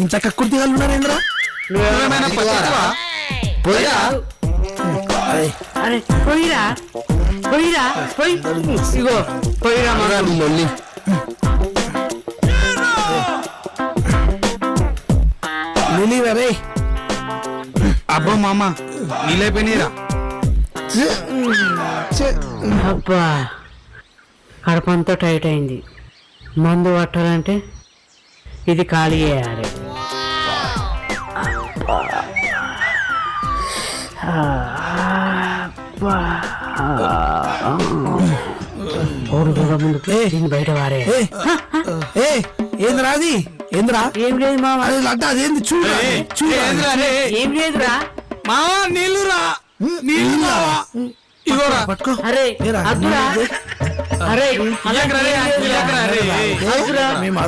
ఇంత కక్కుర్తి వాళ్ళు ఉన్నారేంద్రా? పోయిరా? అరే అరే పోయిరా? పోయిరా? పోయి. ఇగో పోయిరా రా నీ లొల్లి లిలీ రే అబ్బో మామ నీళ్ళైపోయినాయిరా. అబ్బా కడపంతా టైట్ అయింది. మందు పట్టాలంటే ఇది ఖాళీ చేయాలి. ముందు బయట వారే ఏ ఏ ఏంద్రా అది? ఏంద్రా? ఏం లేదు మామ. అది లడ్డ అదేంది చూడు చూడు ఏం లేదురా. మావా నీళ్ళు రా. నీళ్ళు ఇగోరా పట్టుకో. అరే అద్దురా. అరే మేము